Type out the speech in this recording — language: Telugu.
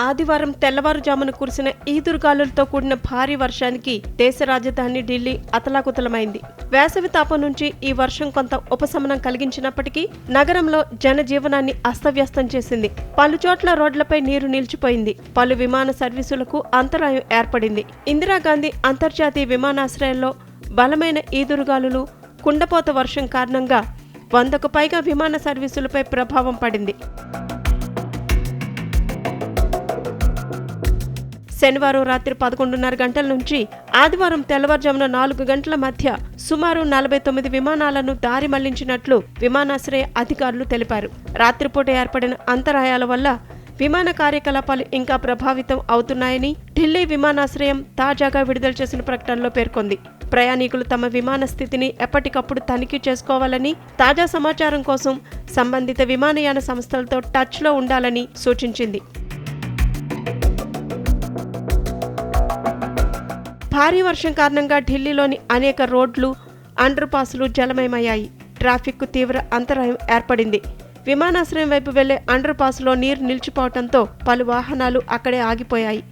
ఆదివారం తెల్లవారుజామున కురిసిన ఈదురుగాలులతో కూడిన భారీ వర్షానికి దేశ రాజధాని ఢిల్లీ అతలాకుతలమైంది. వేసవి తాపం నుంచి ఈ వర్షం కొంత ఉపశమనం కలిగించినప్పటికీ నగరంలో జనజీవనాన్ని అస్తవ్యస్తం చేసింది. పలు చోట్ల రోడ్లపై నీరు నిలిచిపోయింది. పలు విమాన సర్వీసులకు అంతరాయం ఏర్పడింది. ఇందిరాగాంధీ అంతర్జాతీయ విమానాశ్రయంలో బలమైన ఈదురుగాలులు కుండపోత వర్షం కారణంగా వందకు పైగా విమాన సర్వీసులపై ప్రభావం పడింది. శనివారం రాత్రి పదకొండున్నర గంటల నుంచి ఆదివారం తెల్లవారుజామున నాలుగు గంటల మధ్య సుమారు నలభై తొమ్మిది విమానాలను దారి మళ్ళించినట్లు విమానాశ్రయ అధికారులు తెలిపారు. రాత్రిపూట ఏర్పడిన అంతరాయాల వల్ల విమాన కార్యకలాపాలు ఇంకా ప్రభావితం అవుతున్నాయని ఢిల్లీ విమానాశ్రయం తాజాగా విడుదల చేసిన ప్రకటనలో పేర్కొంది. ప్రయాణికులు తమ విమాన స్థితిని ఎప్పటికప్పుడు తనిఖీ చేసుకోవాలని తాజా సమాచారం కోసం సంబంధిత విమానయాన సంస్థలతో టచ్లో ఉండాలని సూచించింది. భారీ వర్షం కారణంగా ఢిల్లీలోని అనేక రోడ్లు అండర్ పాస్లు జలమయమయ్యాయి. ట్రాఫిక్కు తీవ్ర అంతరాయం ఏర్పడింది. విమానాశ్రయం వైపు వెళ్ళే అండర్ పాస్లో నీరు నిలిచిపోవడంతో పలు వాహనాలు అక్కడే ఆగిపోయాయి.